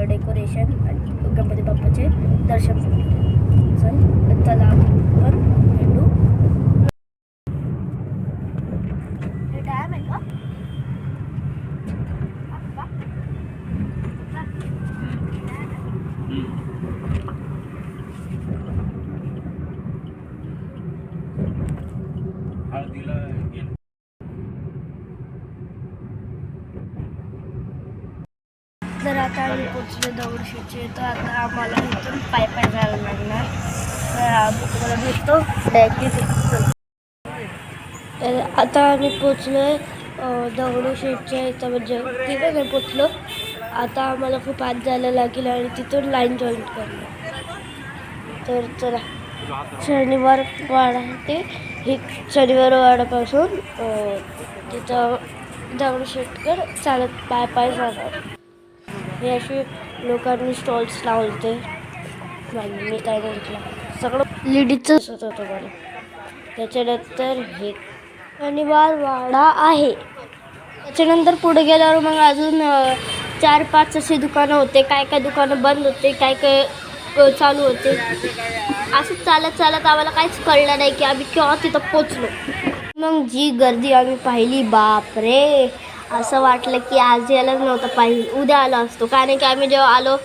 दाखवेल डेकोरेशन आणि गणपती बाप्पाचे दर्शन पण घेऊ. चल चला आपण भेटू हे डॅम आहे का हळदीला गेलो तर आता आम्ही पोचलो दगडूशेठचे तर आता आम्हाला इथून पाय पाय जायला लागणार. तर आम्ही तुम्हाला भेटतो. तर आता आम्ही पोचलो आहे दगडूशेठच्या इथं म्हणजे तिथे नाही पोचलो आता आम्हाला खूप आत जायला लागेल आणि तिथून लाईन जॉईन करणार तर चला. शनिवार वाडा ते. हे शनिवार वाडापासून अं, तिथं दगडूशेठकर चालत पाय पाय जाणार. हे असे लोकांनी स्टॉल्स लावले म्हणजे मी काय म्हटलं? सगळं लेडीजचं होत होतं मला. त्याच्यानंतर हे शनिवार वाडा आहे. त्याच्यानंतर पुढे गेल्यावर मग अजून चार पाच असे दुकानं होते. काय काय दुकानं बंद होते काय काय चालू होते. असं चालत चालत आम्हाला काहीच कळलं नाही की आम्ही केव्हा तिथं पोचलो. मग जी गर्दी आम्ही पाहिली बाप रे असं वाटलं की आज यायलाच नव्हतं पाहिजे. उद्या आलो असतो. कारण की आम्ही जेव्हा आलो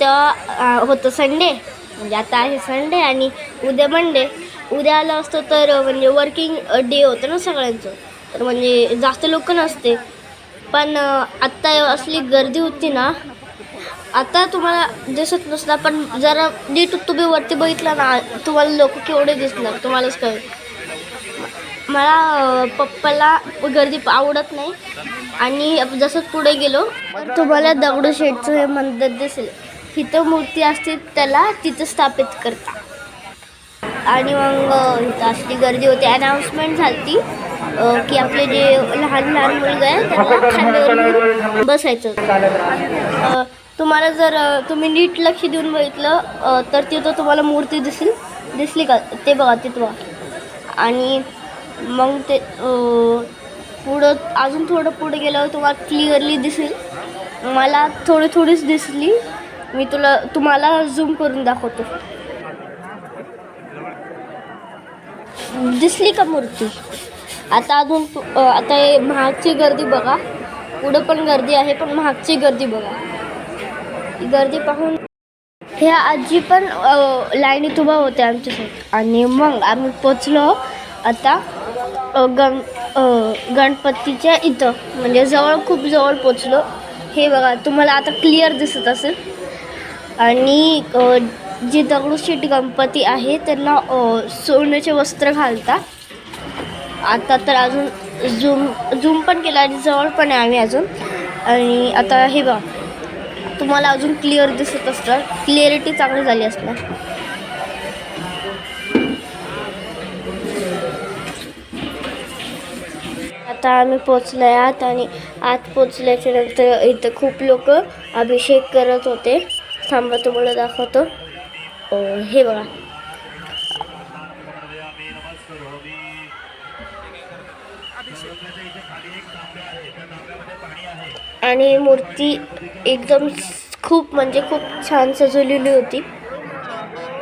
तेव्हा होतं संडे म्हणजे आता आहे संडे आणि उद्या मंडे उद्या आलो असतो तर म्हणजे वर्किंग डे होतं ना सगळ्यांचं. तर म्हणजे जास्त लोक नसते. पण आत्ता असली गर्दी होती ना आता तुम्हाला दिसत नसणार. पण जरा नीट तुम्ही वरती बघितलं ना तुम्हाला लोक केवढे दिसणार तुम्हालाच कळेल. मला पप्पाला गर्दी आवडत नाही. आणि जसं पुढे गेलो तर तुम्हाला दगडूशेठचं हे मंदिर दिसेल. तिथं मूर्ती असते त्याला तिथं स्थापित करता. आणि मग इथं असली गर्दी होती. अनाऊन्समेंट झाली की आपले जे लहान लहान मुलगा आहे त्यांना खांद्यावर बसायचं तुम्हाला जर तुम्ही नीट लक्ष देऊन बघितलं तर तिथं तुम्हाला मूर्ती दिसेल. दिसली का? ते बघा तिथं बघा. आणि मग ते पुढं अजून थोडं पुढे गेल्यावर तुम्हाला क्लिअरली दिसेल. मला थोडी थोडीच दिसली. मी तुला तुम्हाला झूम करून दाखवतो. दिसली का मूर्ती? आता अजून आता हे महागची गर्दी बघा. पुढं पण गर्दी आहे पण महागची गर्दी बघा. गर्दी पाहून ह्या आजी पण लाईनीत उभा होत्या आमच्यासोबत. आणि मग आम्ही पोचलो आता गण गणपतीच्या इथं. म्हणजे जवळ खूप जवळ पोचलो. हे बघा तुम्हाला आता क्लिअर दिसत असेल. आणि जे दगडूशेठ गणपती आहे त्यांना सोन्याचे वस्त्र घालता आता तर अजून झूम झूम पण केला आणि जवळ पण आहे आम्ही अजून. आणि आता हे बघा तुम्हाला अजून क्लिअर दिसत असणार. क्लिअरिटी चांगली झाली असणार. आता आम्ही पोचलो आहे आत आणि आत पोचल्याच्या नंतर इथं खूप लोक अभिषेक करत होते. थांबा तुम्हाला दाखवतो. हे बघा. आणि मूर्ती एकदम खूप म्हणजे खूप छान सजवलेली होती.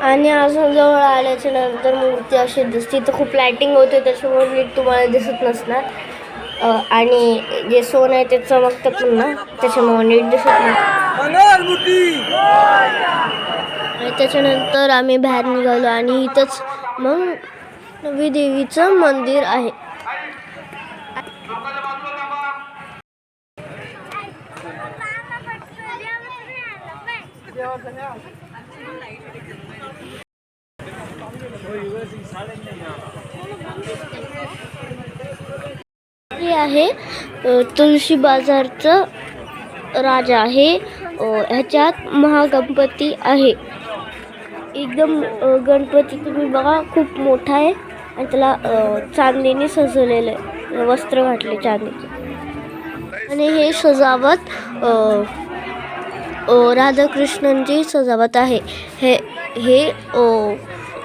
आणि अजून जवळ आल्याच्यानंतर मूर्ती अशी दिसते. तर खूप लायटिंग होते त्याच्यामुळे नीट तुम्हाला दिसत नसणार. आणि जे सोनं आहे ते चमकतं पुन्हा त्याच्यामुळे नीट दिसत नाही. आणि त्याच्यानंतर आम्ही बाहेर निघालो आणि इथंच मग नवी देवीचं मंदिर आहे. आहे तुळशी बाजारचं राजा हे ह्याच्यात महागणपती आहे. एकदम गणपती तुम्ही बघा खूप मोठा आहे आणि त्याला चांदीने सजवलेलं आहे. वस्त्र घातले चांदीचे. आणि हे सजावट अ, राधाकृष्णांची सजावट आहे. हे हे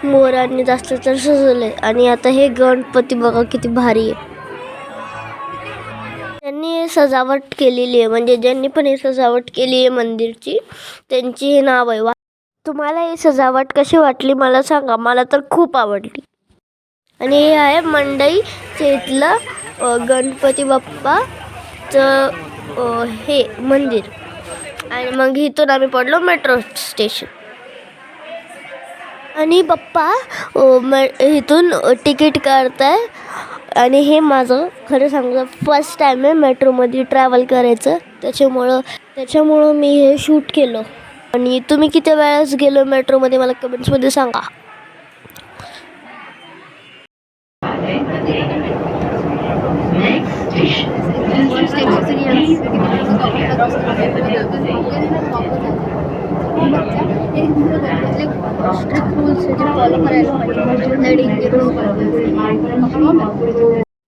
मोरांनी जास्त तर सजवले. आणि आता हे गणपती बघा किती भारी आहे. त्यांनी सजावट केलेली आहे. म्हणजे ज्यांनी पण ही सजावट केली आहे मंदिरची त्यांची हे नाव आहे. वा तुम्हाला ही सजावट कशी वाटली मला सांगा. मला तर खूप आवडली. आणि हे आहे मंडईचे इथलं गणपती बाप्पाचं हे मंदिर. आणि मग इथून आम्ही पडलो मेट्रो स्टेशन. आणि पप्पा म इथून तिकीट काढताय. आणि हे माझं खरं सांगू फर्स्ट टाईम आहे मेट्रोमध्ये ट्रॅव्हल करायचं. त्याच्यामुळं त्याच्यामुळं मी हे शूट केलं. आणि तुम्ही किती वेळेस गेलो मेट्रोमध्ये मला कमेंट्समध्ये सांगा.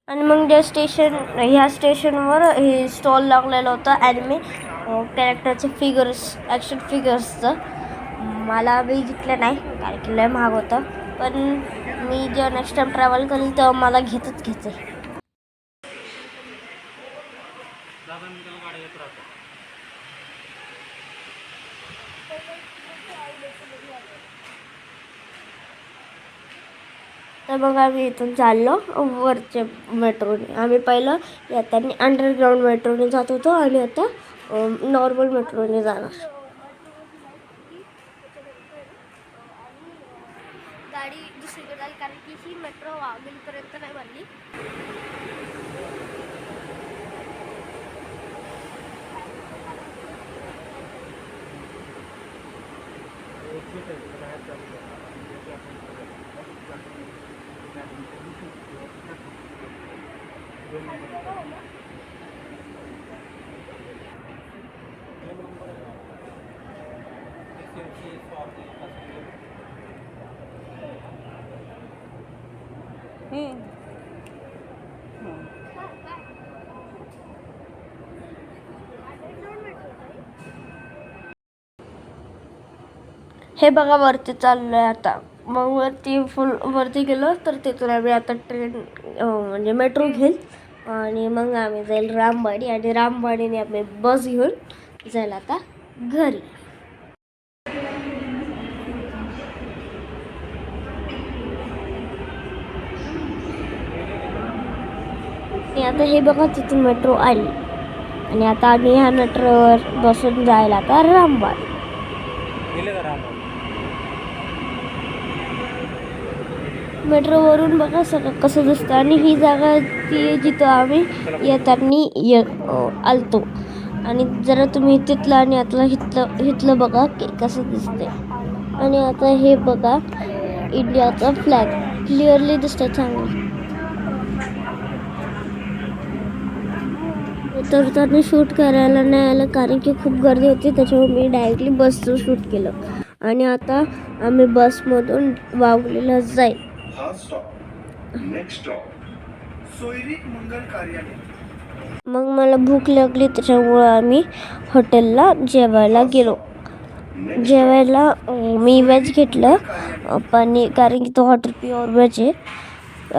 आणि मग त्या स्टेशन ह्या स्टेशनवर हे स्टॉल लागलेलं होतं ॲनिमे कॅरेक्टरचे फिगर्स ॲक्शन फिगर्सचं मला मी घेतलं नाही कारण की लय महाग होतं. पण मी जेव्हा नेक्स्ट टाईम ट्रॅव्हल करेल तेव्हा मला घेतच घ्यायचं आहे तर मग आम्ही इथून चाललो वरच्या मेट्रोने आम्ही पहिलं येताना अंडरग्राऊंड मेट्रोने जात होतो आणि आता नॉर्मल मेट्रोने जाणार. गाडी दुसरीकडे आली कारण की ही मेट्रो वाघेलपर्यंत नाही बनली हे बघा वरती चाललो आहे आता. मग वरती फुल वरती गेलो तर तिथून आम्ही आता ट्रेन म्हणजे मेट्रो घेईल. आणि मग आम्ही जाईल रामवाडी आणि रामवाडीने आम्ही बस घेऊन जाईल आता घरी. आता हे बघा तिथून मेट्रो आली. आणि आता आम्ही ह्या मेट्रोवर बसून जायला आता रामवाडी गेले का राम मेट्रोवरून बघा सगळं कसं दिसतं. आणि ही जागा ती जिथं आम्ही येताना ये आलतो. आणि जरा तुम्ही तिथलं आणि आतलं हिथलं हिथलं बघा की कसं दिसते आणि आता हे बघा इंडियाचा फ्लॅग क्लिअरली दिसतं चांगलं. तर त्यांनी शूट करायला नाही आलं कारण की खूप गर्दी होती त्याच्यामुळे मी डायरेक्टली बसचं शूट केलं. आणि आता आम्ही बसमधून वावलेला जाईल. हा स्टॉप नेक्स्ट स्टॉप सोयरीक मंगल कार्यालय. मग मला भूक लागली त्याच्यामुळं आम्ही हॉटेलला जेवायला गेलो. जेवायला मी व्हेज घेतलं पनीर कारण की तो हॉटेल प्युअर व्हेज आहे.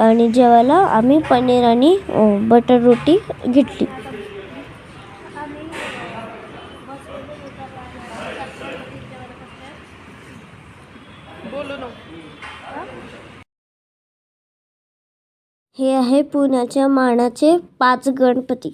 आणि जेवायला आम्ही पनीर आणि बटर रोटी घेतली. हे आहे पुण्याच्या मानाचे पाच गणपती.